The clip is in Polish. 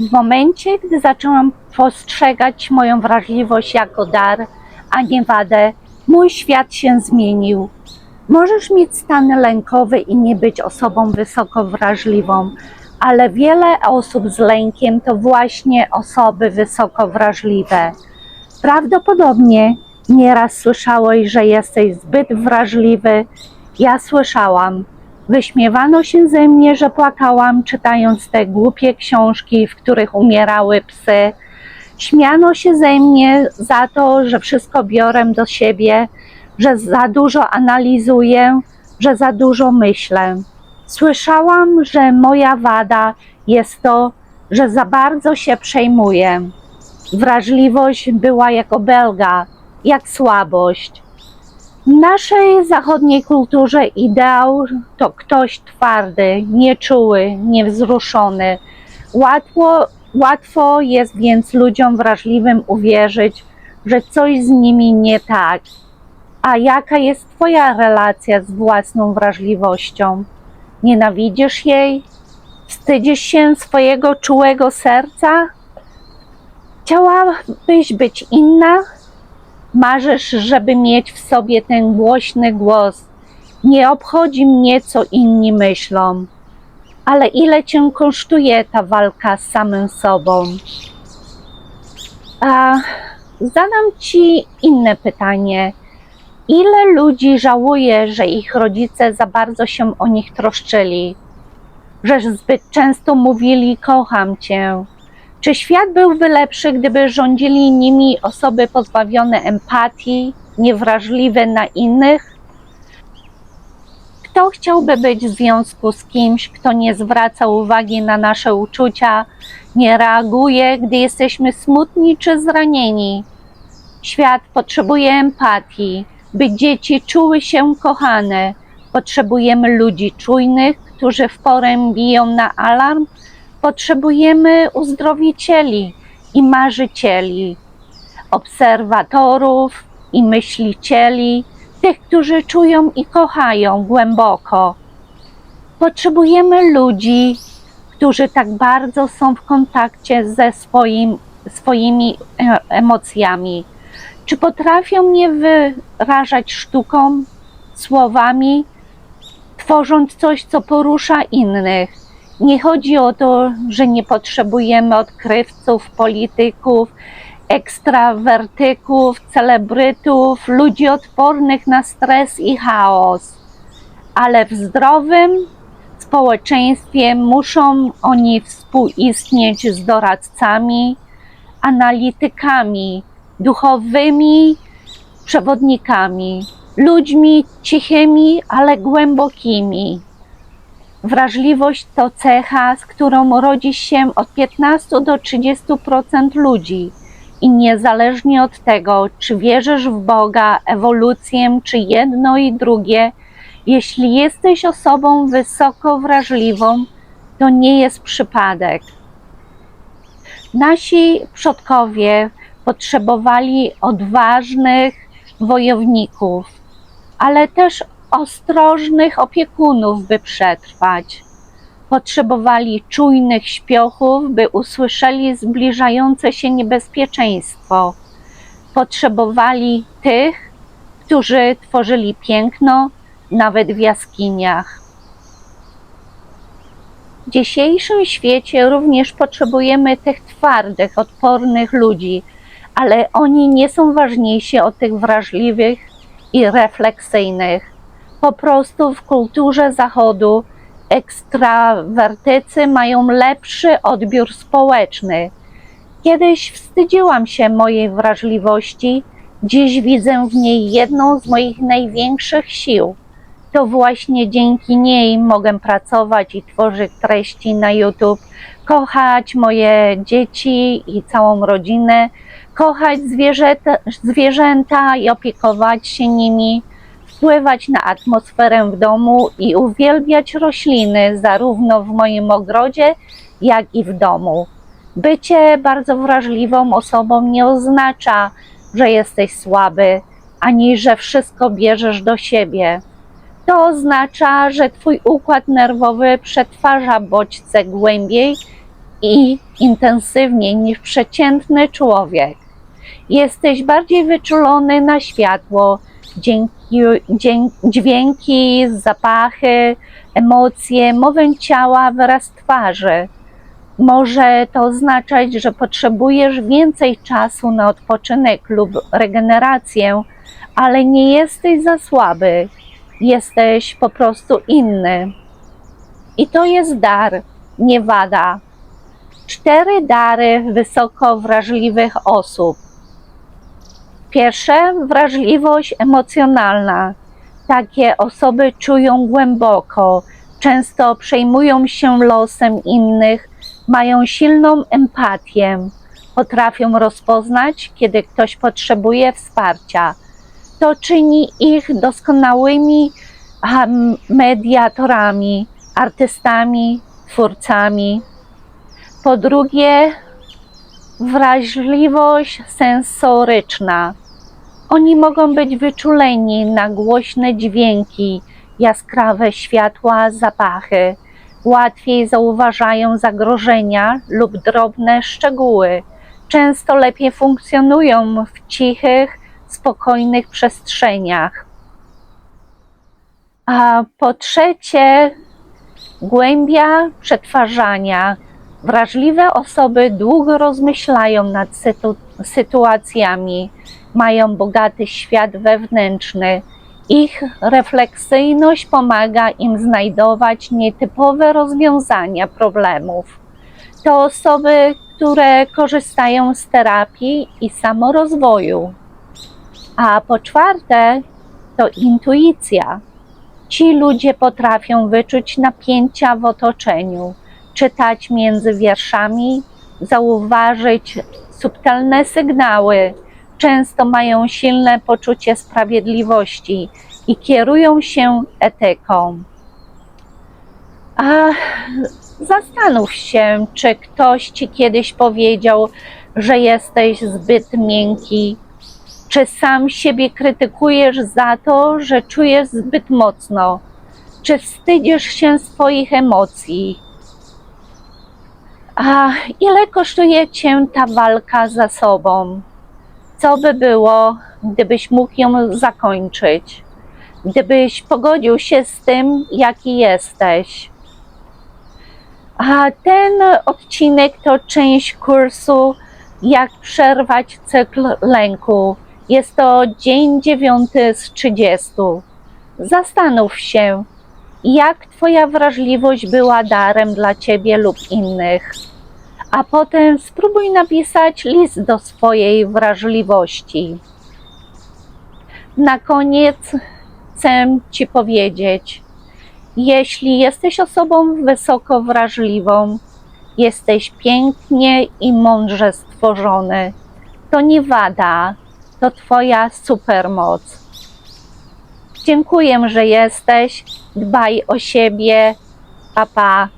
W momencie, gdy zaczęłam postrzegać moją wrażliwość jako dar, a nie wadę, mój świat się zmienił. Możesz mieć stan lękowy i nie być osobą wysoko wrażliwą, ale wiele osób z lękiem to właśnie osoby wysoko wrażliwe. Prawdopodobnie nieraz słyszałeś, że jesteś zbyt wrażliwy. Ja słyszałam. Wyśmiewano się ze mnie, że płakałam, czytając te głupie książki, w których umierały psy. Śmiano się ze mnie za to, że wszystko biorę do siebie, że za dużo analizuję, że za dużo myślę. Słyszałam, że moja wada jest to, że za bardzo się przejmuję. Wrażliwość była jako belga, jak słabość. W naszej zachodniej kulturze ideał to ktoś twardy, nieczuły, niewzruszony. Łatwo, łatwo jest więc ludziom wrażliwym uwierzyć, że coś z nimi nie tak. A jaka jest Twoja relacja z własną wrażliwością? Nienawidzisz jej? Wstydzisz się swojego czułego serca? Chciałabyś być inna? Marzysz, żeby mieć w sobie ten głośny głos. Nie obchodzi mnie, co inni myślą. Ale ile cię kosztuje ta walka z samym sobą? A zadam ci inne pytanie. Ile ludzi żałuje, że ich rodzice za bardzo się o nich troszczyli? Że zbyt często mówili: Kocham cię. Czy świat byłby lepszy, gdyby rządzili nimi osoby pozbawione empatii, niewrażliwe na innych? Kto chciałby być w związku z kimś, kto nie zwraca uwagi na nasze uczucia, nie reaguje, gdy jesteśmy smutni czy zranieni? Świat potrzebuje empatii, by dzieci czuły się kochane. Potrzebujemy ludzi czujnych, którzy w porę biją na alarm. Potrzebujemy uzdrowicieli i marzycieli, obserwatorów i myślicieli, tych, którzy czują i kochają głęboko. Potrzebujemy ludzi, którzy tak bardzo są w kontakcie ze swoim, swoimi e, emocjami. Czy potrafią je wyrażać sztuką, słowami, tworząc coś, co porusza innych? Nie chodzi o to, że nie potrzebujemy odkrywców, polityków, ekstrawertyków, celebrytów, ludzi odpornych na stres i chaos, ale w zdrowym społeczeństwie muszą oni współistnieć z doradcami, analitykami, duchowymi przewodnikami, ludźmi cichymi, ale głębokimi. Wrażliwość to cecha, z którą rodzi się od 15 do 30% ludzi. I niezależnie od tego, czy wierzysz w Boga, ewolucję, czy jedno i drugie, jeśli jesteś osobą wysoko wrażliwą, to nie jest przypadek. Nasi przodkowie potrzebowali odważnych wojowników, ale też ostrożnych opiekunów, by przetrwać. Potrzebowali czujnych śpiochów, by usłyszeli zbliżające się niebezpieczeństwo. Potrzebowali tych, którzy tworzyli piękno nawet w jaskiniach. W dzisiejszym świecie również potrzebujemy tych twardych, odpornych ludzi, ale oni nie są ważniejsi od tych wrażliwych i refleksyjnych. Po prostu w kulturze Zachodu ekstrawertycy mają lepszy odbiór społeczny. Kiedyś wstydziłam się mojej wrażliwości, dziś widzę w niej jedną z moich największych sił. To właśnie dzięki niej mogę pracować i tworzyć treści na YouTube, kochać moje dzieci i całą rodzinę, kochać zwierzęta, zwierzęta i opiekować się nimi, wpływać na atmosferę w domu i uwielbiać rośliny zarówno w moim ogrodzie, jak i w domu. Bycie bardzo wrażliwą osobą nie oznacza, że jesteś słaby, ani że wszystko bierzesz do siebie. To oznacza, że Twój układ nerwowy przetwarza bodźce głębiej i intensywniej niż przeciętny człowiek. Jesteś bardziej wyczulony na światło, dzięki, dźwięki, zapachy, emocje, mowę ciała, wyraz twarzy. Może to oznaczać, że potrzebujesz więcej czasu na odpoczynek lub regenerację, ale nie jesteś za słaby. Jesteś po prostu inny. I to jest dar, nie wada. Cztery dary wysoko wrażliwych osób. Pierwsze, wrażliwość emocjonalna. Takie osoby czują głęboko, często przejmują się losem innych, mają silną empatię, potrafią rozpoznać, kiedy ktoś potrzebuje wsparcia. To czyni ich doskonałymi a, mediatorami, artystami, twórcami. Po drugie, wrażliwość sensoryczna. Oni mogą być wyczuleni na głośne dźwięki, jaskrawe światła, zapachy. Łatwiej zauważają zagrożenia lub drobne szczegóły. Często lepiej funkcjonują w cichych, spokojnych przestrzeniach. A po trzecie, głębia przetwarzania. Wrażliwe osoby długo rozmyślają nad sytu- sytuacjami, mają bogaty świat wewnętrzny. Ich refleksyjność pomaga im znajdować nietypowe rozwiązania problemów. To osoby, które korzystają z terapii i samorozwoju. A po czwarte, to intuicja. Ci ludzie potrafią wyczuć napięcia w otoczeniu, czytać między wierszami, zauważyć subtelne sygnały. Często mają silne poczucie sprawiedliwości i kierują się etyką. A zastanów się, czy ktoś ci kiedyś powiedział, że jesteś zbyt miękki, czy sam siebie krytykujesz za to, że czujesz zbyt mocno? Czy wstydzisz się swoich emocji? A ile kosztuje cię ta walka za sobą? Co by było, gdybyś mógł ją zakończyć? Gdybyś pogodził się z tym, jaki jesteś? A ten odcinek to część kursu Jak przerwać cykl lęku. Jest to dzień dziewiąty z 30. Zastanów się, jak Twoja wrażliwość była darem dla Ciebie lub innych, a potem spróbuj napisać list do swojej wrażliwości. Na koniec chcę Ci powiedzieć, jeśli jesteś osobą wysoko wrażliwą, jesteś pięknie i mądrze stworzony, to nie wada, to Twoja supermoc. Dziękuję, że jesteś. Dbaj o siebie. Pa, pa.